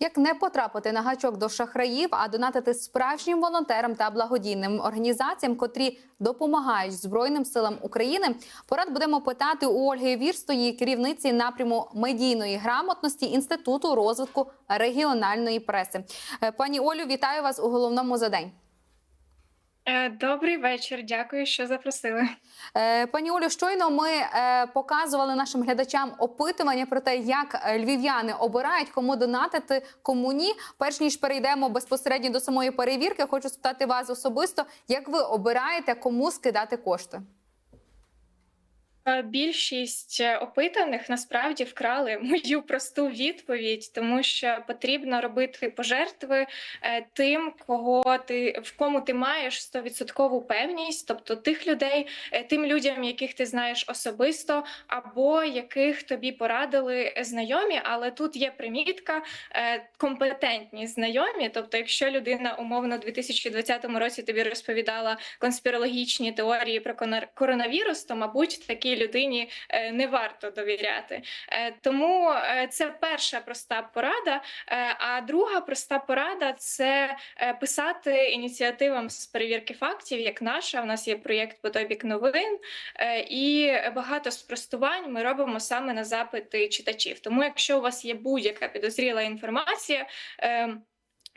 Як не потрапити на гачок до шахраїв, а донатити справжнім волонтерам та благодійним організаціям, котрі допомагають Збройним силам України, порад будемо питати у Ольги Вірстої, керівниці напряму медійної грамотності Інституту розвитку регіональної преси. Е, Пані Олю, вітаю вас у головному за день. Е, Добрий вечір, дякую, що запросили. Е, Пані Олю, щойно ми е, показували нашим глядачам опитування про те, як львів'яни обирають, кому донатити, кому ні. Перш ніж перейдемо безпосередньо до самої перевірки, хочу спитати вас особисто, як ви обираєте, кому скидати кошти? Е, Більшість е, опитаних насправді вкрали мою просту відповідь, тому що потрібно робити пожертви е, тим, кого ти в кому ти маєш стовідсоткову певність, тобто тих людей, тим людям, яких ти знаєш особисто, або яких тобі порадили знайомі. Але тут є примітка компетентні знайомі. Тобто, якщо людина умовно у 2020 році тобі розповідала конспірологічні теорії про коронавірус, то мабуть такій людині е, не варто довіряти. Е, Тому е, це перша проста порада. А друга проста порада це писати ініціативам з перевірки фактів, як наша. У нас є проєкт по той бік новин, і багато спростувань ми робимо саме на запити читачів. Тому, якщо у вас є будь-яка підозріла інформація.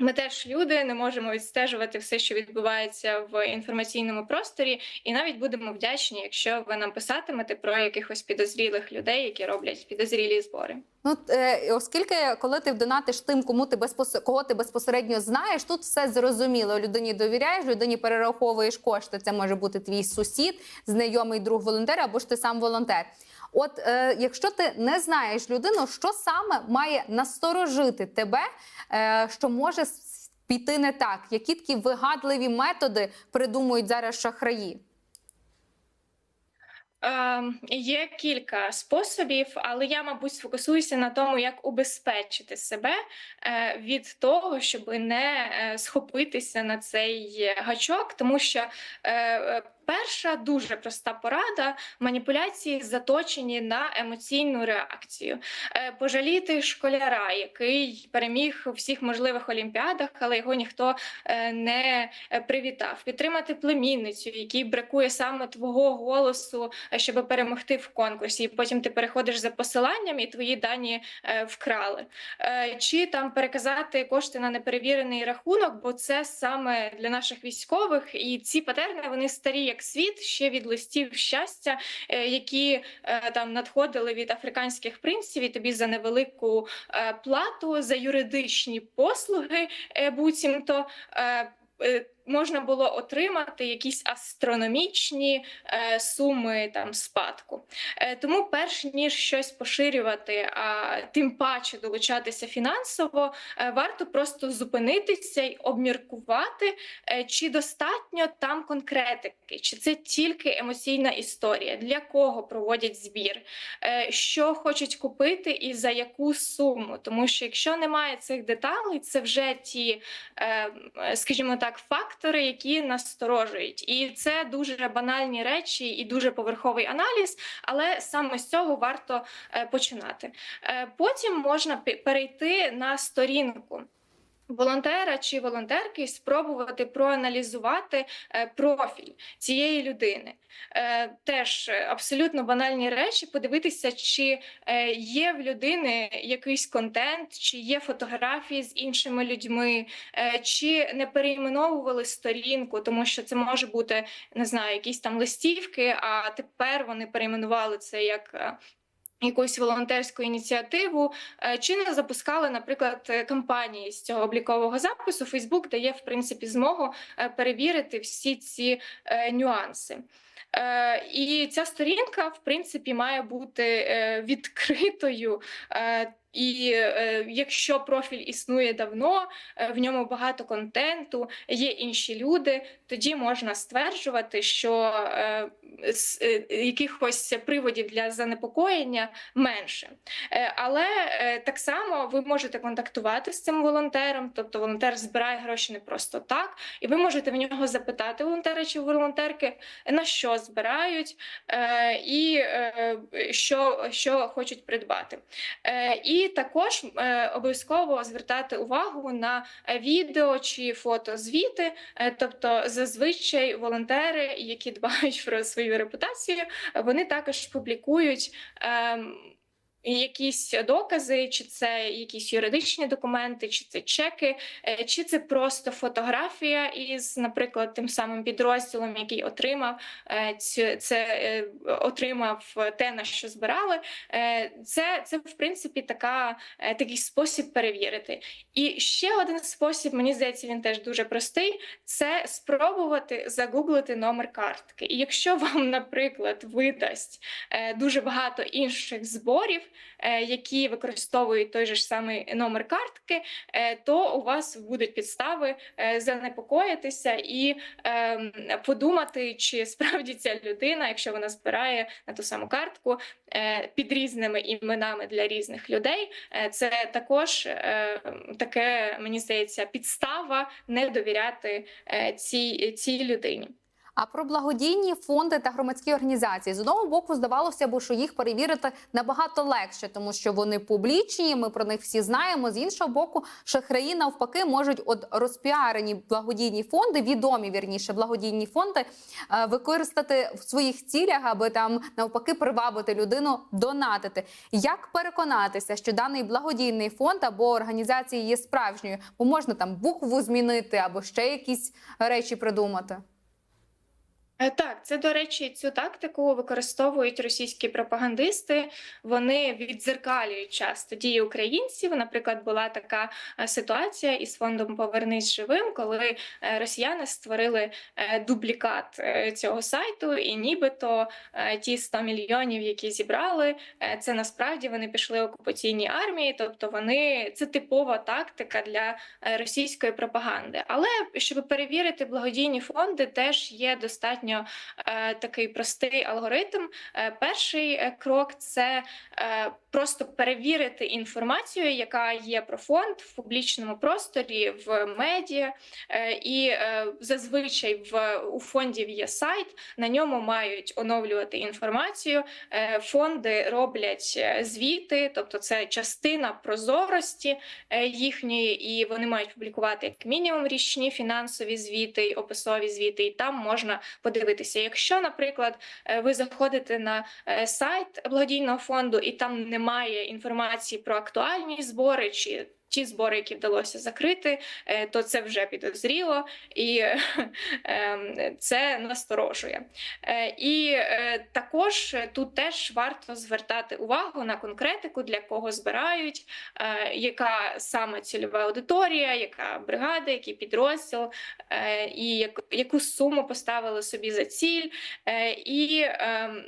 Ми теж люди не можемо відстежувати все, що відбувається в інформаційному просторі, і навіть будемо вдячні, якщо ви нам писатимете про якихось підозрілих людей, які роблять підозрілі збори. Ну е, оскільки, коли ти донатиш тим, кому ти безпос... кого ти безпосередньо знаєш, тут все зрозуміло. Людині довіряєш, людині перераховуєш кошти. Це може бути твій сусід, знайомий друг волонтер або ж ти сам волонтер. От е, якщо ти не знаєш людину, що саме має насторожити тебе, е, що може піти не так? Які такі вигадливі методи придумують зараз шахраї? Е, є кілька способів, але я, мабуть, сфокусуюся на тому, як убезпечити себе е, від того, щоб не е, схопитися на цей гачок, тому що е, е, перша дуже проста порада маніпуляції заточені на емоційну реакцію. Е, пожаліти школяра, який переміг у всіх можливих олімпіадах, але його ніхто е, не е, привітав. Підтримати племінницю, якій бракує саме твого голосу, щоб перемогти в конкурсі. І потім ти переходиш за посиланням, і твої дані вкрали. Чи там переказати кошти на неперевірений рахунок, бо це саме для наших військових, і ці патерни вони старі як світ, ще від листів щастя, е, які е, там надходили від африканських принців, і тобі за невелику е, плату за юридичні послуги, буцімто. Можна було отримати якісь астрономічні е, суми там спадку. Е, тому, перш ніж щось поширювати, а тим паче долучатися фінансово, е, варто просто зупинитися й обміркувати, е, чи достатньо там конкретики, чи це тільки емоційна історія, для кого проводять збір, е, що хочуть купити і за яку суму. Тому що якщо немає цих деталей, це вже ті, е, е, скажімо так, фактори, які насторожують. І це дуже банальні речі і дуже поверховий аналіз, але саме з цього варто е, починати. Е, Потім можна перейти на сторінку. Волонтера чи волонтерки спробувати проаналізувати е, профіль цієї людини. Е, теж абсолютно банальні речі, подивитися, чи е, є в людини якийсь контент, чи є фотографії з іншими людьми, чи не перейменовували сторінку, тому що це може бути не знаю, якісь там листівки, а тепер вони перейменували це як. Якусь волонтерську ініціативу Е, чи не запускали, наприклад, е, кампанії з цього облікового запису. Фейсбук дає в принципі змогу е, перевірити всі ці нюанси. І ця сторінка, в принципі, має бути відкритою. І е, якщо профіль існує давно, е, в ньому багато контенту, є інші люди, тоді можна стверджувати, що е, с- е, якихось приводів для занепокоєння менше. Е, Але е, так само ви можете контактувати з цим волонтером, тобто волонтер збирає гроші не просто так, і ви можете в нього запитати волонтера чи волонтерки, на що збирають е, і е, що, що хочуть придбати. Е, І І також е, обов'язково звертати увагу на відео чи фотозвіти. Е, Тобто, зазвичай волонтери, які дбають про свою репутацію, вони також публікують. Якісь докази, чи це якісь юридичні документи, чи це чеки, е, чи це просто фотографія із, наприклад, тим самим підрозділом, який отримав е, цю- це е, отримав те, на що збирали. Це, це в принципі така, такий спосіб перевірити. І ще один спосіб, мені здається, він теж дуже простий: це спробувати загуглити номер картки. І якщо вам, наприклад, видасть дуже багато інших зборів, які використовують той же ж самий номер картки, е, то у вас будуть підстави е, занепокоїтися і ем, подумати, чи справді ця людина, якщо вона збирає на ту саму картку е, під різними іменами для різних людей, е, це також е, таке, мені здається, підстава не довіряти е, цій, цій людині. А про благодійні фонди та громадські організації з одного боку здавалося б, що їх перевірити набагато легше, тому що вони публічні. Ми про них всі знаємо. З іншого боку, шахраї навпаки можуть от розпіарені благодійні фонди, відомі вірніше благодійні фонди, е, використати в своїх цілях, аби там навпаки привабити людину донатити. Як переконатися, що даний благодійний фонд або організація є справжньою, бо можна там букву змінити або ще якісь речі придумати. Е, Так, це до речі, цю тактику використовують російські пропагандисти. Вони віддзеркалюють часто дії українців. Наприклад, була така е, ситуація із фондом Повернись живим, коли е, росіяни створили дублікат цього сайту, і нібито ті 100 мільйонів, які зібрали, це насправді вони пішли окупаційній армії, тобто вони це типова тактика для російської пропаганди. Але щоб перевірити благодійні фонди, теж є достатньо е, такий простий алгоритм. Е, перший е, крок це просто перевірити інформацію, яка є про фонд в публічному просторі, в медіа. І зазвичай в у фондів є сайт, на ньому мають оновлювати інформацію. Фонди роблять звіти, тобто це частина прозорості їхньої, і вони мають публікувати як мінімум річні фінансові звіти, описові звіти, і там можна подивитися. Якщо, наприклад, е, ви заходите на е, сайт благодійного фонду, і там немає інформації про актуальні збори чи ті збори, які вдалося закрити, е, то це вже підозріло і ем, це насторожує. Е, І е, також тут теж варто звертати увагу на конкретику, для кого збирають, е, яка саме цільова аудиторія, яка бригада, який підрозділ, е, і яку суму поставили собі за ціль. Е, І ем,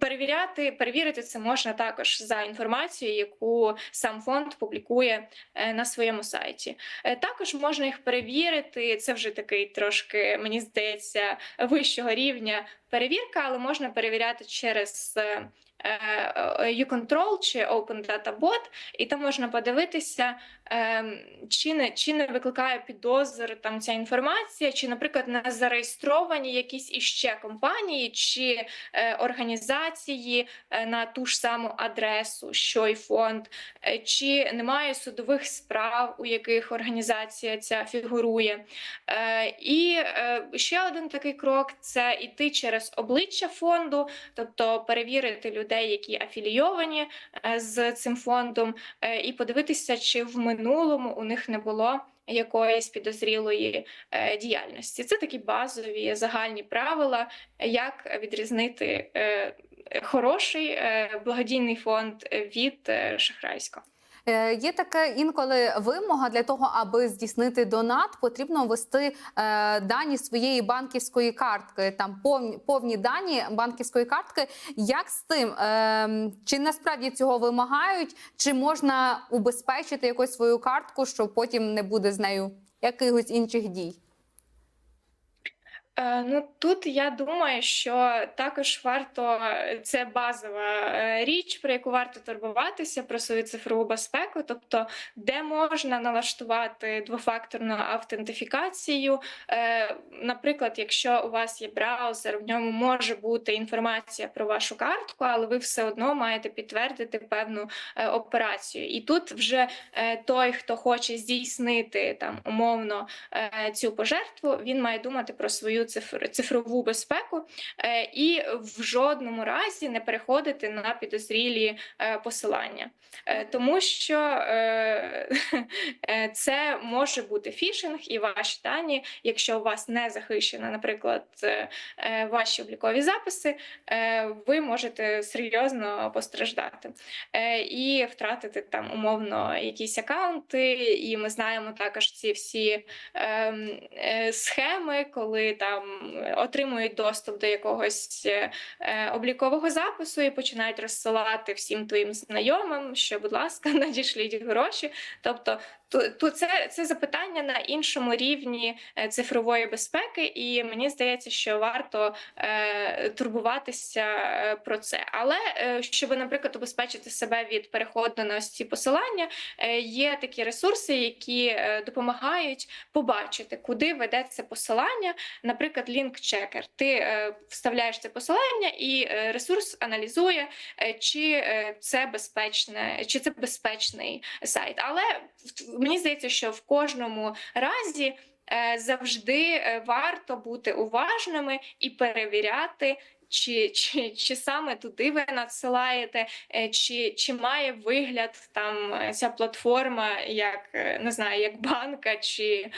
перевіряти, перевірити це можна також за інформацією, яку сам фонд публікує е, на своєму сайті. Е, Також можна їх перевірити. Це вже такий трошки, мені здається, вищого рівня перевірка, але можна перевіряти через. Е, е, U-Control чи Open Data Bot, і там можна подивитися, ем, чи не, чи не викликає підозр там ця інформація, чи, наприклад, не зареєстровані якісь іще компанії чи е, організації на ту ж саму адресу, що й фонд, чи немає судових справ, у яких організація ця фігурує. І ще один такий крок це йти через обличчя фонду, тобто перевірити людей, які афілійовані е, з цим фондом, е, і подивитися, чи в минулому у них не було. Якоїсь підозрілої е, діяльності. Це такі базові загальні правила, як відрізнити хороший благодійний фонд від е, шахрайського. Е, Є така інколи вимога для того, аби здійснити донат, потрібно ввести е, дані своєї банківської картки, там повні, повні дані банківської картки. Як з тим? Е, чи насправді цього вимагають, чи можна убезпечити якось свою картку, що потім не буде з нею якихось інших дій? Е, Ну тут я думаю, що також варто це базова е, річ, про яку варто турбуватися про свою цифрову безпеку, тобто де можна налаштувати двофакторну автентифікацію. Е, Наприклад, якщо у вас є браузер, в ньому може бути інформація про вашу картку, але ви все одно маєте підтвердити певну е, операцію. І тут вже е, той, хто хоче здійснити там умовно е, цю пожертву, він має думати про свою цифр, цифрову безпеку е, і в жодному разі не переходити на підозрілі е, посилання, Е, тому що це може бути фішинг, і ваші дані, якщо у вас не захищено, наприклад, ваші облікові записи, ви можете серйозно постраждати і втратити там умовно якісь акаунти. І ми знаємо також ці всі ем, схеми, коли там отримують доступ до якогось е, е, облікового запису і починають розсилати всім твоїм знайомим, що, будь ласка, надішліть гроші. Тобто, то, це, це запитання на іншому рівні е, цифрової безпеки, і мені здається, що варто е, турбуватися е, про це. Але е, щоб, наприклад, убезпечити себе від переходу на ось ці посилання, е, є такі ресурси, які е, допомагають побачити, куди веде це посилання. Наприклад, лінк-чекер. Ти е, вставляєш це посилання, і ресурс аналізує, е, чи це безпечне, чи це безпечний сайт. Але в- мені здається, що в кожному разі. е, Завжди е, варто бути уважними і перевіряти, чи, чи, чи саме туди ви надсилаєте, е, чи, чи має вигляд там ця платформа, як не знаю, як банка, чи,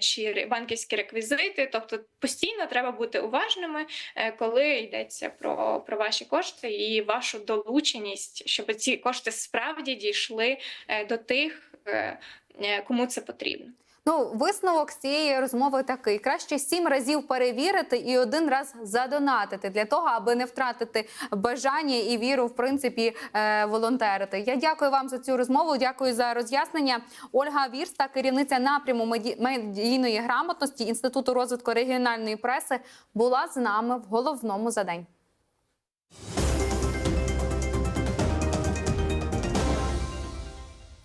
чи банківські реквізити. Тобто постійно треба бути уважними, коли йдеться про, про ваші кошти і вашу долученість, щоб ці кошти справді дійшли до тих, кому це потрібно. Ну, висновок цієї розмови такий: краще сім разів перевірити і один раз задонатити для того, аби не втратити бажання і віру, в принципі, е, волонтерити. Я дякую вам за цю розмову. Дякую за роз'яснення. Ольга Вірста, керівниця напряму меді- медійної грамотності Інституту розвитку регіональної преси, була з нами в головному за день.